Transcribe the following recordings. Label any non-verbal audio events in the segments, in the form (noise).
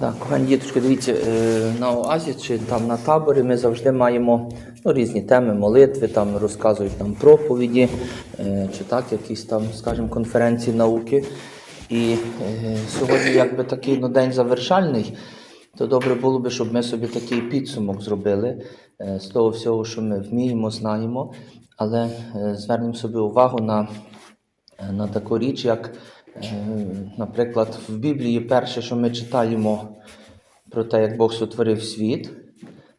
Так, кохані діточки, дивіться, е, на оазі чи там на таборі ми завжди маємо ну, різні теми, молитви, там розказують нам проповіді, е, чи так, якісь там, скажімо, конференції науки. І е, сьогодні, якби такий ну, день завершальний, то добре було би, щоб ми собі такий підсумок зробили з того всього, що ми вміємо, знаємо, але звернемо собі увагу на на таку річ, як, наприклад, в Біблії перше, що ми читаємо про те, як Бог сотворив світ,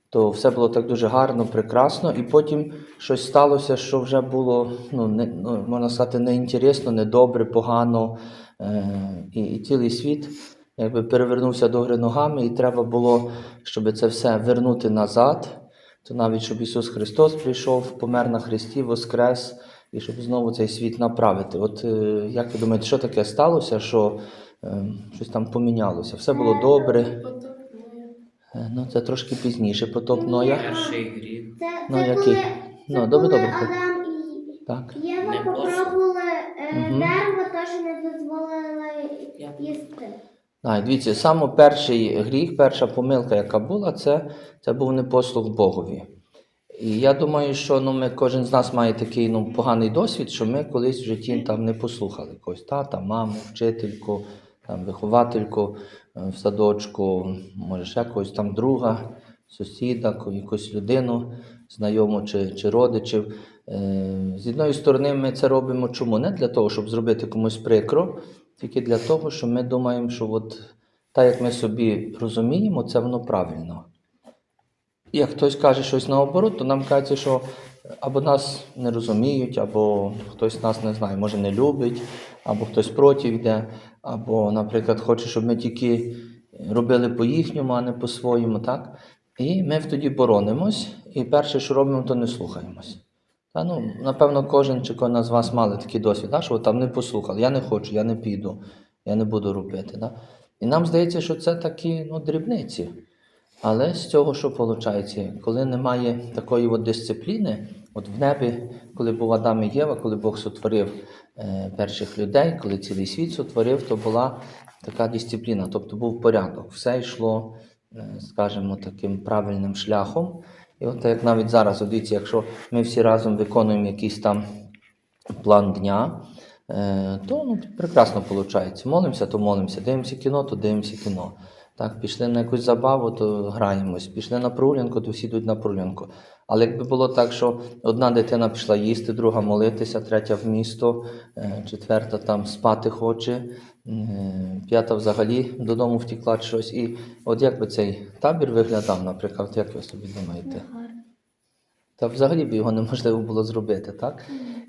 то все було так дуже гарно, прекрасно, і потім щось сталося, що вже було, ну, не, ну можна сказати, неінтересно, недобре, погано. Е, і, і цілий світ якби перевернувся до гри ногами, і треба було, щоб це все вернути назад. То навіть щоб Ісус Христос прийшов, помер на Христі, воскрес, і щоб знову цей світ направити. От е, як ви думаєте, що таке сталося, що е, щось там помінялося? Все було добре. Е, Ну, це трошки пізніше, потоп Ноя. Перший гріх. Це, Ну, який? коли, Ну, добре, добре. Адам і Так. Єва Не попробували е, Мгм. дерево, теж не дозволили їсти. А, і дивіться, саме перший гріх, перша помилка, яка була, це, це був непослух Богові. І я думаю, що ну, ми, кожен з нас має такий ну, поганий досвід, що ми колись в житті там не послухали когось тата, маму, вчительку, там, виховательку е, в садочку, може ще когось там друга, сусіда, якусь людину, знайому чи, чи родичів. Е, З одної сторони, ми це робимо чому? Не для того, щоб зробити комусь прикро, тільки для того, що ми думаємо, що от так, як ми собі розуміємо, це воно правильно. Як хтось каже щось наоборот, то нам кажеться, що або нас не розуміють, або хтось нас не знає, може не любить, або хтось проти йде, або, наприклад, хоче, щоб ми тільки робили по-їхньому, а не по-своєму. так? І ми тоді боронимось, і перше, що робимо, то не слухаємось. Та, ну, напевно, кожен чи кожна з вас мали такий досвід, да, що там не послухали, я не хочу, я не піду, я не буду робити. Да? І нам здається, що це такі ну, дрібниці. Але з цього що виходить? Коли немає такої от дисципліни, от в небі, коли був Адам і Єва, коли Бог сотворив е, перших людей, коли цілий світ сотворив, то була така дисципліна, тобто був порядок. Все йшло, е, скажімо, таким правильним шляхом. І от як навіть зараз, дивіться, якщо ми всі разом виконуємо якийсь там план дня, е, то ну, прекрасно виходить. Молимося, то молимося, дивимося кіно, то дивимося кіно. Так, пішли на якусь забаву, то граємось, пішли на прогулянку, то всі йдуть на прогулянку. Але якби було так, що одна дитина пішла їсти, друга молитися, третя в місто, е, четверта там спати хоче, е, п'ята взагалі додому втікла чи щось. І от як би цей табір виглядав, наприклад, як ви собі думаєте? Та взагалі б його неможливо було зробити, так?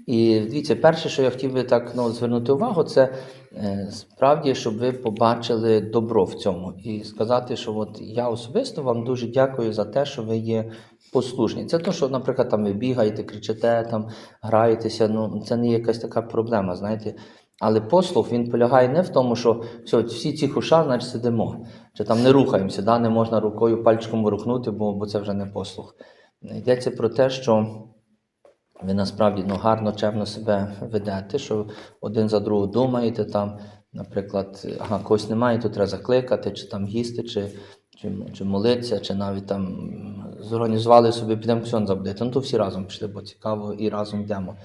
І дивіться, перше, що я хотів би так ну, звернути увагу, це е, справді, щоб ви побачили добро в цьому і сказати, що от я особисто вам дуже дякую за те, що ви є послушні. Це то, що, наприклад, там ви бігаєте, кричите, там граєтеся. Ну це не є якась така проблема, знаєте. Але послух він полягає не в тому, що все, всі ці хуша, значить сидимо, чи там не рухаємося, да? не можна рукою пальчиком рухнути, бо, бо це вже не послух. Йдеться про те, що ви насправді ну, гарно, чемно себе ведете, що один за другого думаєте, там, наприклад, ага, когось немає, то треба закликати, чи там їсти, чи, чи, чи молитися, чи навіть там зорганізували собі, підемо ксьон забудити. Ну то всі разом пішли, бо цікаво і разом йдемо.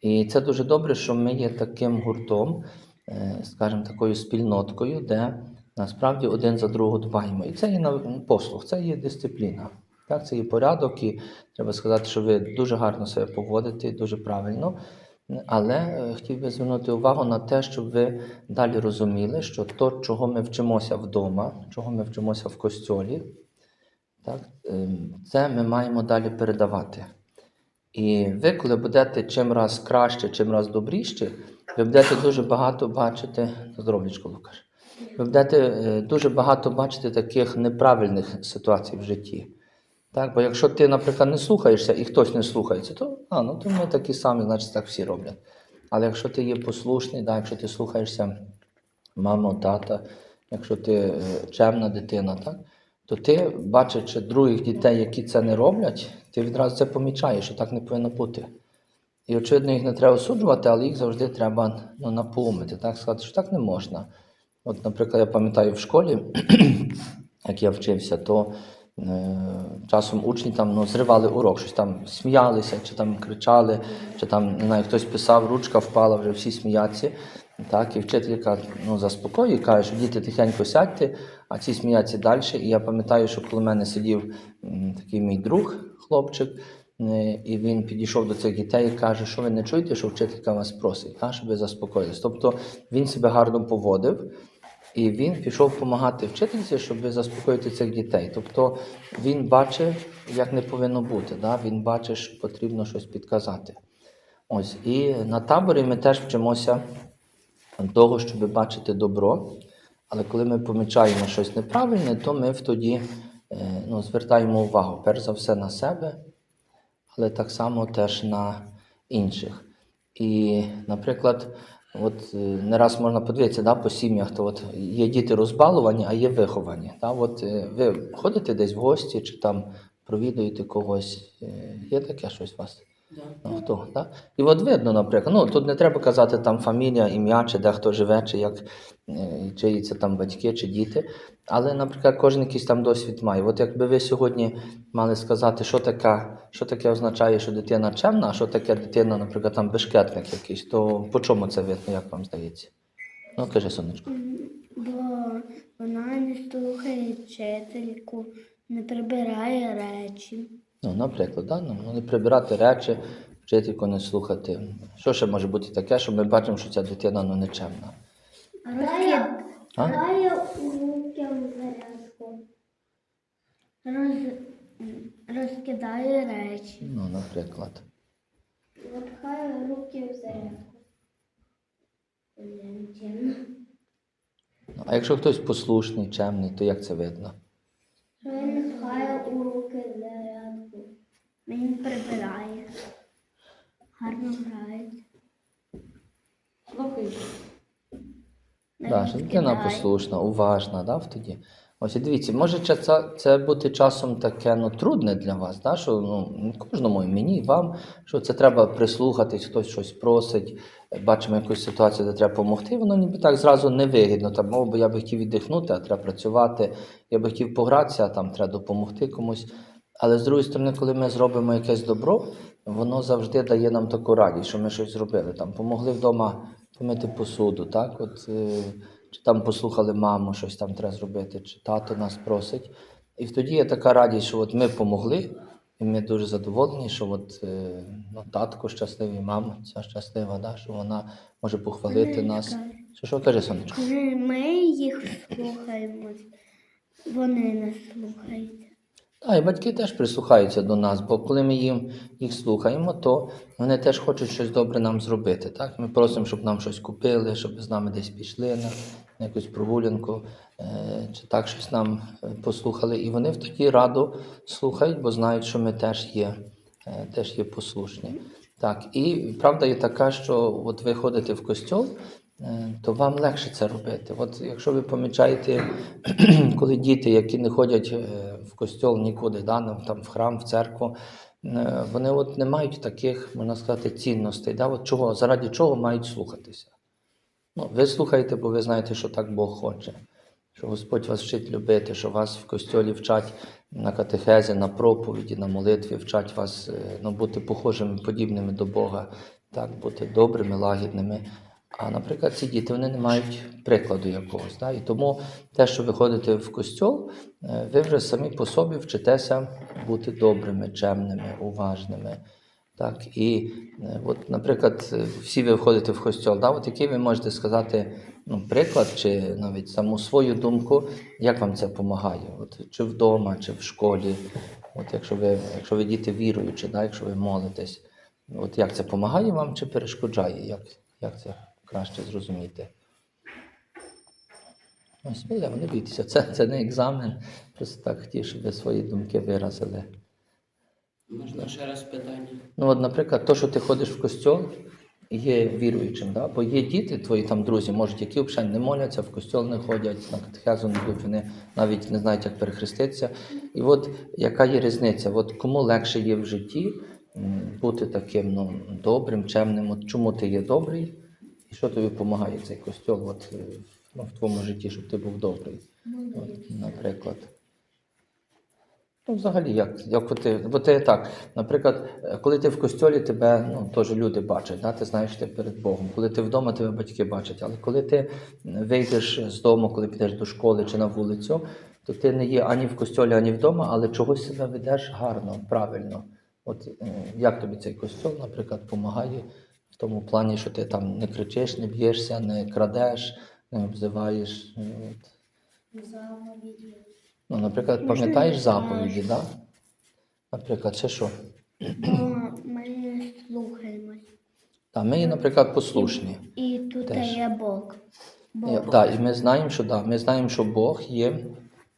І це дуже добре, що ми є таким гуртом, е, скажімо, такою спільноткою, де насправді один за другого дбаємо. І це є послуг, це є дисципліна. Так, це є порядок, і треба сказати, що ви дуже гарно себе поводите, дуже правильно. Але е, хотів би звернути увагу на те, щоб ви далі розуміли, що то, чого ми вчимося вдома, чого ми вчимося в костьолі, так, ем, це ми маємо далі передавати. І ви, коли будете чим раз краще, чим раз добріше, ви будете дуже багато бачити, здоров'ячко, Лукаш, ви будете е, дуже багато бачити таких неправильних ситуацій в житті. Так, бо якщо ти, наприклад, не слухаєшся і хтось не слухається, то, а, ну, то ми такі самі, значить так всі роблять. Але якщо ти є послушний, да, якщо ти слухаєшся маму, тата, якщо ти е, чемна дитина, так, то ти, бачачи других дітей, які це не роблять, ти відразу це помічаєш, що так не повинно бути. І, очевидно, їх не треба осуджувати, але їх завжди треба ну, напоумити, так сказати, що так не можна. От, наприклад, я пам'ятаю в школі, (clears throat) як я вчився, то часом учні там ну, зривали урок, щось там сміялися, чи там кричали, чи там не знаю, хтось писав, ручка впала, вже всі сміяться. Так, і вчителька ну, заспокоює, каже, що діти тихенько сядьте, а ці сміються далі. І я пам'ятаю, що коли мене сидів такий мій друг, хлопчик, е, і він підійшов до цих дітей і каже, що ви не чуєте, що вчителька вас просить, а, щоб ви заспокоїлись. Тобто він себе гарно поводив, і він пішов допомагати вчительці, щоб заспокоїти цих дітей. Тобто він бачив, як не повинно бути. Да? Він бачить, що потрібно щось підказати. Ось, і на таборі ми теж вчимося того, щоб бачити добро. Але коли ми помічаємо щось неправильне, то ми тоді е, ну, звертаємо увагу перш за все на себе, але так само теж на інших. І, наприклад, от е, не раз можна подивитися да, по сім'ях, то от є діти розбалувані, а є виховані. Да? От, е, ви ходите десь в гості чи там провідуєте когось. Е, Є таке щось у вас? Ну, хто, так? І от видно, наприклад, ну тут не треба казати там фамілія, ім'я, чи де хто живе, чи як е, чиї це там батьки чи діти. Але, наприклад, кожен якийсь там досвід має. От якби ви сьогодні мали сказати, що таке, що таке означає, що дитина чемна, а що таке дитина, наприклад, там бешкетник якийсь, то по чому це видно, як вам здається? Ну, кажи, сонечко. Бо вона не слухає вчительку, не прибирає речі. Ну, наприклад, да? ну, ну, не прибирати речі, вчительку не слухати. Що ще може бути таке, що ми бачимо, що ця дитина ну, нечемна? Розкид... А? Дає руки в зарядку. Роз... Розкидає речі. Ну, наприклад. Запхає руки в зарядку. Ну, а якщо хтось послушний, чемний, то як це видно? Він пхає. Він прибирає. Гарно грає. Слухай, Не Да, що дитина послушна, уважна, да, в тоді. Ось і дивіться, може це, це, бути часом таке ну, трудне для вас, да, що ну, кожному, і мені, і вам, що це треба прислухатись, хтось щось просить, бачимо якусь ситуацію, де треба допомогти, воно ніби так зразу невигідно. Там, о, бо я би хотів віддихнути, а треба працювати, я би хотів погратися, а там треба допомогти комусь. Але з другої сторони, коли ми зробимо якесь добро, воно завжди дає нам таку радість, що ми щось зробили. Там помогли вдома помити посуду, так? От, е, чи там послухали маму, щось там треба зробити, чи тато нас просить. І тоді є така радість, що от ми помогли, і ми дуже задоволені, що от, е, ну, татко щасливий, мама ця щаслива, да? що вона може похвалити нас. Що, що каже сонечко? Ми їх слухаємо, вони не слухають. Так, і батьки теж прислухаються до нас, бо коли ми їм їх слухаємо, то вони теж хочуть щось добре нам зробити. Так? Ми просимо, щоб нам щось купили, щоб з нами десь пішли на, якусь прогулянку, е, чи так щось нам е, послухали. І вони в тоді радо слухають, бо знають, що ми теж є, е, теж є послушні. Так, і правда є така, що от ви ходите в костьол, е, то вам легше це робити. От якщо ви помічаєте, (clears throat) коли діти, які не ходять е, костьол нікуди, да, ну, там в храм, в церкву, е, вони от не мають таких, можна сказати, цінностей. Да? От чого, заради чого мають слухатися? Ну, ви слухаєте, бо ви знаєте, що так Бог хоче. Що Господь вас вчить любити, що вас в костьолі вчать на катехезі, на проповіді, на молитві, вчать вас е, ну, бути похожими, подібними до Бога, так, бути добрими, лагідними. А, наприклад, ці діти вони не мають прикладу якогось. Да? І тому те, що ви ходите в костьол, е, ви вже самі по собі вчитеся бути добрими, чемними, уважними. Так, і е, от, наприклад, е, всі ви входите в костьол, да? от який ви можете сказати ну, приклад, чи навіть саму свою думку, як вам це допомагає? От, чи вдома, чи в школі, от, якщо, ви, якщо ви діти віруючі, да? якщо ви молитесь, от як це допомагає вам чи перешкоджає? Як, як це краще зрозуміти? Ось, сміливо, не бійтеся, це, це не екзамен, просто так хотів, щоб ви свої думки виразили. можна ще раз питання? Ну, от, наприклад, то, що ти ходиш в костьол, є віруючим, да? бо є діти, твої там друзі, можуть, які взагалі не моляться, в костьол не ходять, на катехезу не йдуть, вони навіть не знають, як перехреститися. І от яка є різниця? От кому легше є в житті бути таким ну, добрим, чемним? От чому ти є добрий? І що тобі допомагає цей костьол от, е, ну, в твоєму житті, щоб ти був добрий. От, наприклад. Ну, взагалі, як, як ти, бо ти так, наприклад, е, коли ти в костьолі, тебе ну, теж люди бачать, да? ти знаєш, ти перед Богом. Коли ти вдома, тебе батьки бачать. Але коли ти вийдеш з дому, коли підеш до школи чи на вулицю, то ти не є ані в костьолі, ані вдома, але чогось себе ведеш гарно, правильно. От е, як тобі цей костьол, наприклад, допомагає тому плані, що ти там не кричиш, не б'єшся, не крадеш, не обзиваєш. е, От. Ну, наприклад, пам'ятаєш заповіді, так? Да? Наприклад, ще що? Ми не слухаємось. Та, ми, наприклад, послушні. І тут Теж. є Бог. І, Бог. да, і ми знаємо, що да, ми знаємо, що Бог є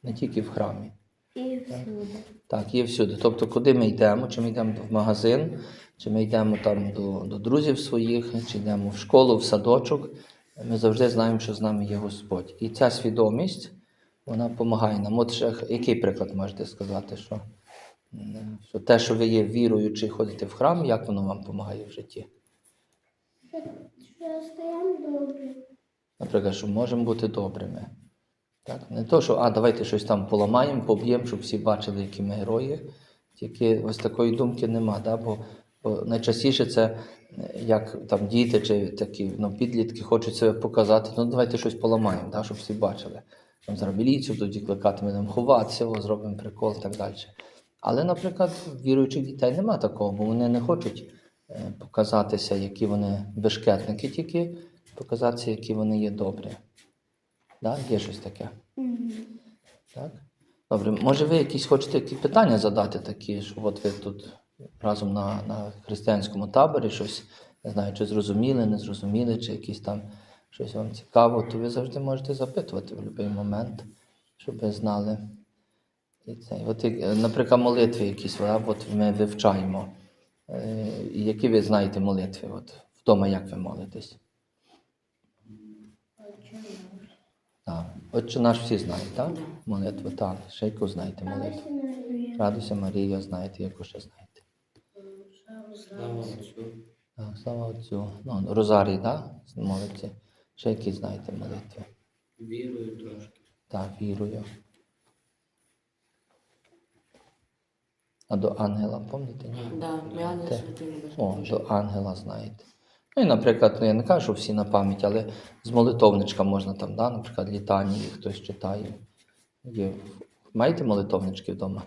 не тільки в храмі. І всюди. Так, є всюди. Тобто, куди ми йдемо, чи ми йдемо в магазин, чи ми йдемо там до, до друзів своїх, чи йдемо в школу, в садочок, ми завжди знаємо, що з нами є Господь. І ця свідомість, вона допомагає нам. От ще який приклад можете сказати, що, що те, що ви є віруючи, ходите в храм, як воно вам допомагає в житті? Що стаємо добре. Наприклад, що можемо бути добрими. Так? Не то, що а, давайте щось там поламаємо, поб'ємо, щоб всі бачили, які ми герої. Тільки ось такої думки нема. Да? Бо, бо найчастіше це е, як там діти чи такі ну, підлітки хочуть себе показати, ну давайте щось поламаємо, да? щоб всі бачили. Там зараз міліцію будуть викликати, ми нам ховатися, зробимо прикол і так далі. Але, наприклад, віруючих дітей нема такого, бо вони не хочуть е, показатися, які вони бешкетники, тільки показатися, які вони є добрі. Да? Є щось таке. Так? Добре, може ви якісь хочете які питання задати такі, що от ви тут разом на, на християнському таборі щось, не знаю, чи зрозуміли, не зрозуміли, чи якісь там щось вам цікаво, то ви завжди можете запитувати в будь-який момент, щоб ви знали. І це. От, наприклад, молитви якісь, от ми вивчаємо. Е, і які ви знаєте молитви? От, вдома як ви молитесь? Так. Отче наш всі знають, так? Молитву, так. Ще яку знаєте молитву? Радуйся, Марія, знаєте, яку ще знаєте. Слава Отцю. Так, слава Отцю. Ну, Розарій, так? Молиться. Ще які знаєте молитви? Вірую трошки. Так, вірую. А до ангела, пам'ятаєте? Ні? Да, Те. святим О, до ангела знаєте. Ну і, наприклад, ну, я не кажу, що всі на пам'ять, але з молитовничка можна там, да? наприклад, літанії хтось читає. Є. Маєте молитовнички вдома?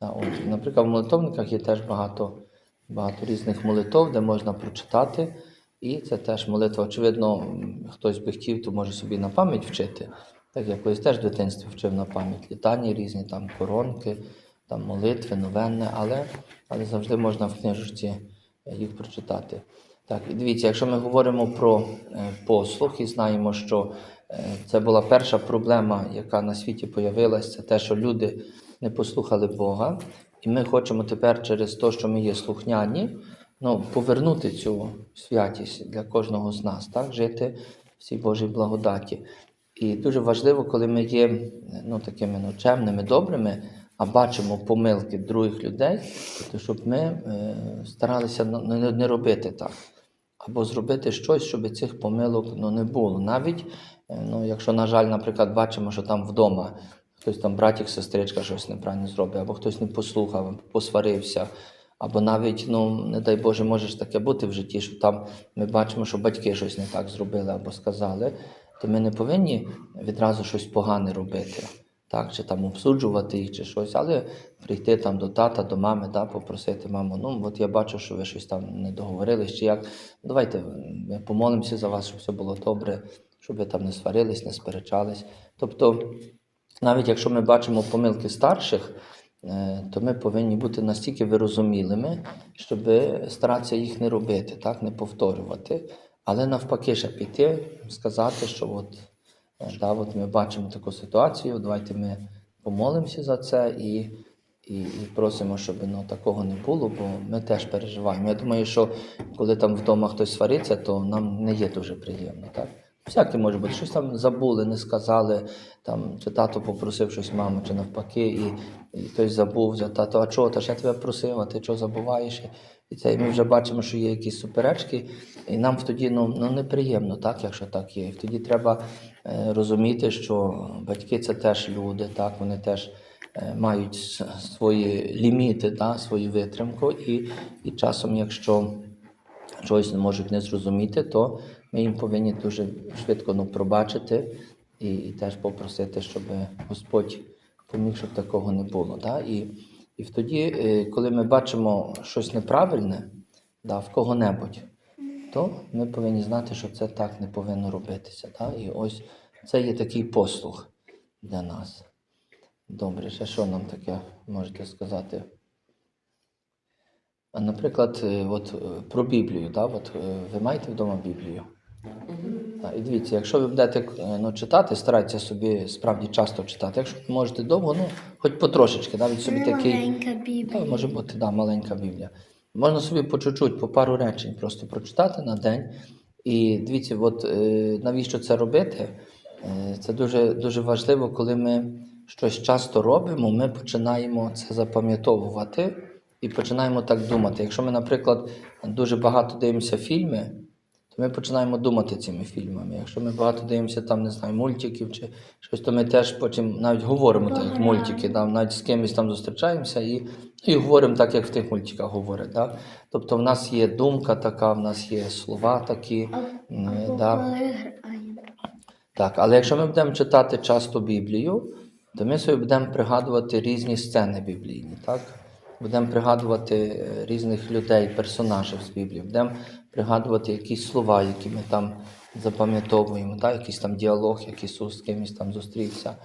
А, от, наприклад, в молитовниках є теж багато, багато різних молитов, де можна прочитати. І це теж молитва. Очевидно, хтось би хотів, то може собі на пам'ять вчити. Так я колись теж в дитинстві вчив на пам'ять літання різні, там коронки, там молитви, новенне, але, але завжди можна в книжечці е, їх прочитати. Так, і дивіться, якщо ми говоримо про е, послух і знаємо, що е, це була перша проблема, яка на світі появилася, це те, що люди не послухали Бога. І ми хочемо тепер через те, що ми є слухняні, ну, повернути цю святість для кожного з нас, так, жити в цій Божій благодаті. І дуже важливо, коли ми є ну, такими ну, чемними, добрими, а бачимо помилки других людей, то щоб ми е, старалися ну, не, робити так. Або зробити щось, щоб цих помилок ну, не було. Навіть, е, ну, якщо, на жаль, наприклад, бачимо, що там вдома хтось там братик, сестричка щось неправильно зробить, або хтось не послухав, або посварився, або навіть, ну, не дай Боже, може ж таке бути в житті, що там ми бачимо, що батьки щось не так зробили або сказали, то ми не повинні відразу щось погане робити. Так, чи там обсуджувати їх, чи щось, але прийти там до тата, до мами, да, попросити маму, ну от я бачу, що ви щось там не договорились, чи як. Давайте ми помолимося за вас, щоб все було добре, щоб ви там не сварились, не сперечались. Тобто, навіть якщо ми бачимо помилки старших, е, то ми повинні бути настільки вирозумілими, щоб старатися їх не робити, так, не повторювати. Але навпаки, ще піти, сказати, що от, е, да, от ми бачимо таку ситуацію, давайте ми помолимося за це і, і, і просимо, щоб ну, такого не було, бо ми теж переживаємо. Я думаю, що коли там вдома хтось свариться, то нам не є дуже приємно. Так? Всяке може бути, щось там забули, не сказали, там, чи тато попросив щось маму, чи навпаки, і, і хтось забув, взяв, тато, а чого, та ж я тебе просив, а ти чого забуваєш? І це і ми вже бачимо, що є якісь суперечки, і нам тоді ну, ну, неприємно, так, якщо так є. І тоді треба е, розуміти, що батьки це теж люди, так, вони теж е, мають свої ліміти, так, свою витримку, і, і часом, якщо не можуть не зрозуміти, то ми їм повинні дуже швидко ну, пробачити і, і теж попросити, щоб Господь поміг, щоб такого не було. Да? І, і тоді, е, коли ми бачимо щось неправильне да, в кого-небудь, то ми повинні знати, що це так не повинно робитися. Да? І ось це є такий послуг для нас. Добре, ще що нам таке можете сказати? Наприклад, е, от, е, про Біблію, да? от, ви маєте вдома Біблію? Так, і дивіться, якщо ви будете е, ну, читати, старайтеся собі справді часто читати. Якщо ви можете довго, ну хоч потрошечки, навіть собі Це такий. маленька Та, Біблія. може бути, да, маленька Біблія. Можна собі по чуть-чуть, по пару речень просто прочитати на день. І дивіться, от е, навіщо це робити? Е, це дуже, дуже важливо, коли ми щось часто робимо, ми починаємо це запам'ятовувати і починаємо так думати. Якщо ми, наприклад, дуже багато дивимося фільми, то ми починаємо думати цими фільмами. Якщо ми багато дивимося там, не знаю, мультиків чи щось, то ми теж потім навіть говоримо так, як мультики, да, навіть з кимось там зустрічаємося і, і говоримо так, як в тих мультиках говорять. Да? Тобто в нас є думка така, в нас є слова такі. Або да. Так, але якщо ми будемо читати часто Біблію, то ми собі будемо пригадувати різні сцени біблійні, так? Будемо пригадувати е, різних людей, персонажів з Біблії, будемо пригадувати якісь слова, які ми там запам'ятовуємо, так? якийсь там діалог, як Ісус з кимось там зустрівся.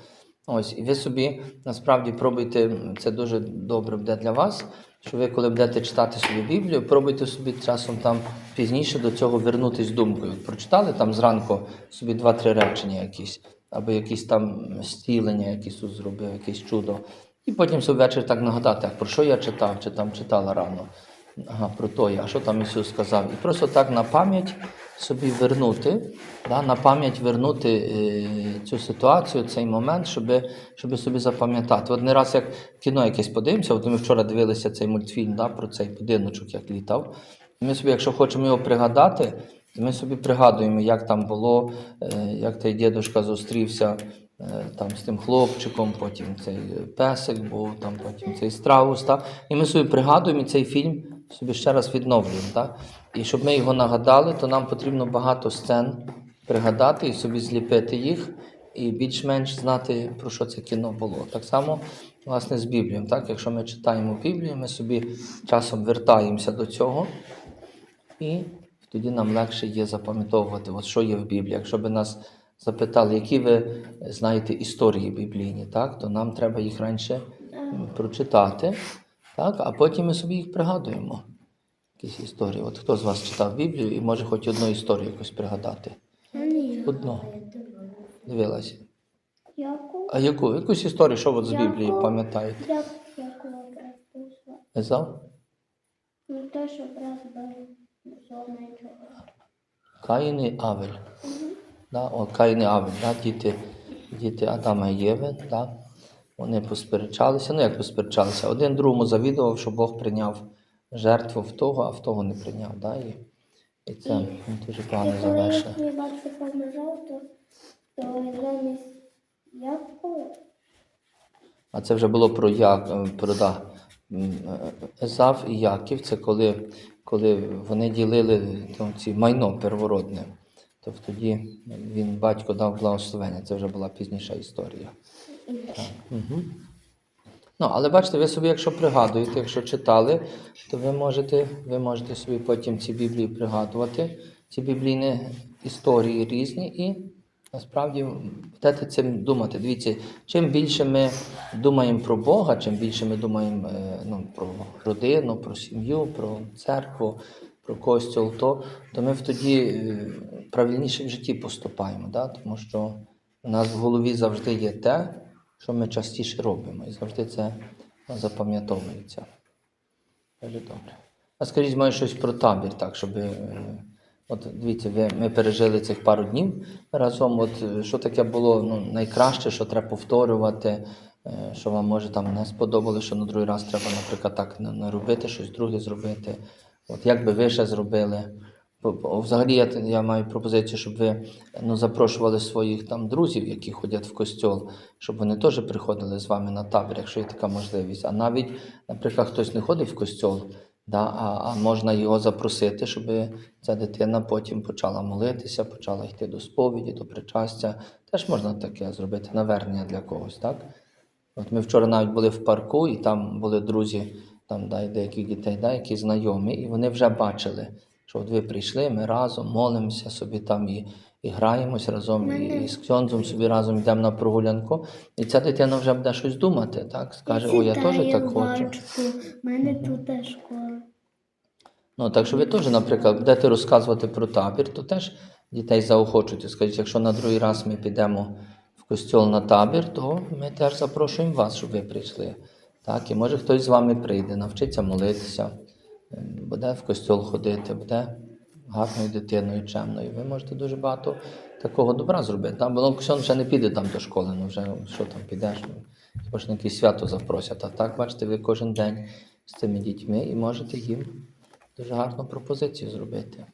Ось, і ви собі насправді пробуйте, це дуже добре буде для вас, що ви, коли будете читати собі Біблію, пробуйте собі часом там пізніше до цього вернутись думкою. Прочитали там зранку собі два-три речення якісь, або якісь там зцілення, як Ісус зробив, якесь чудо. І потім собі ввечері так нагадати, про що я читав, чи там читала рано. Ага, про то, а що там Ісус сказав. І просто так на пам'ять собі вернути, да, на пам'ять вернути е, цю ситуацію, цей момент, щоб, щоб собі запам'ятати. От раз як кіно якесь подивимося, от ми вчора дивилися цей мультфільм да, про цей будиночок, як літав. Ми собі, якщо хочемо його пригадати, то ми собі пригадуємо, як там було, е, як той дідушка зустрівся е, там з тим хлопчиком, потім цей песик був, там потім цей страус. Так? І ми собі пригадуємо цей фільм собі ще раз відновлюємо. Так? І щоб ми його нагадали, то нам потрібно багато сцен пригадати і собі зліпити їх, і більш-менш знати, про що це кіно було. Так само, власне, з Біблією. Так? Якщо ми читаємо Біблію, ми собі часом вертаємося до цього, і тоді нам легше є запам'ятовувати, от що є в Біблії. Якщо би нас запитали, які ви знаєте історії біблійні, так, то нам треба їх раніше прочитати, так, а потім ми собі їх пригадуємо. Якісь історії. От хто з вас читав Біблію і може хоч одну історію якусь пригадати? Ні. Одну. Дивилася. Яку? А яку? Якусь історію, що от з Біблії пам'ятаєте? Як практично? Езав? Ну те, що брат був. Каїн і Авель. Да? О, Каїн і Авель, да? діти, діти Адама і Єви. Да? Вони посперечалися. Ну як посперечалися? Один другому завідував, що Бог прийняв жертву в того, а в того не прийняв. Да? І, і це ну, дуже погано І коли завершує. їхній батько помирав, то, то замість Якова А це вже було про як е, про да, е, Езав і Яків. Це коли, коли вони ділили ну, ці майно первородне. То тоді він батько дав благословення. Це вже була пізніша історія. Угу. Ну, але бачите, ви собі, якщо пригадуєте, якщо читали, то ви можете, ви можете собі потім ці Біблії пригадувати, ці біблійні історії різні, і насправді будете цим думати. Дивіться, чим більше ми думаємо про Бога, чим більше ми думаємо е, ну, про родину, про сім'ю, про церкву, про костюл, то, то ми тоді е, правильніше в житті поступаємо, да? тому що у нас в голові завжди є те, що ми частіше робимо, і завжди це запам'ятовується. Дуже добре. А скажіть, може щось про табір, так, щоб е, От дивіться, ви, ми пережили цих пару днів разом. От е, що таке було ну, найкраще, що треба повторювати, е, що вам може там не сподобалося, що на другий раз треба, наприклад, так не робити, щось друге зробити. От як би ви ще зробили? Взагалі я, я маю пропозицію, щоб ви ну, запрошували своїх там друзів, які ходять в костьол, щоб вони теж приходили з вами на табір, якщо є така можливість. А навіть, наприклад, хтось не ходить в костьол, да, а, а можна його запросити, щоб ця дитина потім почала молитися, почала йти до сповіді, до причастя. Теж можна таке зробити, навернення для когось, так? От ми вчора навіть були в парку, і там були друзі, там да, деяких дітей, да, які знайомі, і вони вже бачили, що от ви прийшли, ми разом молимося собі там і, і граємось разом, і, і з ксьонзом собі разом йдемо на прогулянку. І ця дитина вже буде щось думати, так? Скаже, о, я теж так хочу. У мене тут школа. Ну, так що ви теж, наприклад, будете розказувати про табір, то теж дітей заохочуйте. Скажіть, якщо на другий раз ми підемо в костьол на табір, то ми теж запрошуємо вас, щоб ви прийшли. Так, і може хтось з вами прийде, навчиться молитися, буде в костюл ходити, буде гарною дитиною, чемною. Ви можете дуже багато такого добра зробити. Там, бо ксьон вже не піде там до школи, ну вже що там підеш. Ну, хіба ж на якесь свято запросять. А так, бачите, ви кожен день з цими дітьми і можете їм дуже гарну пропозицію зробити.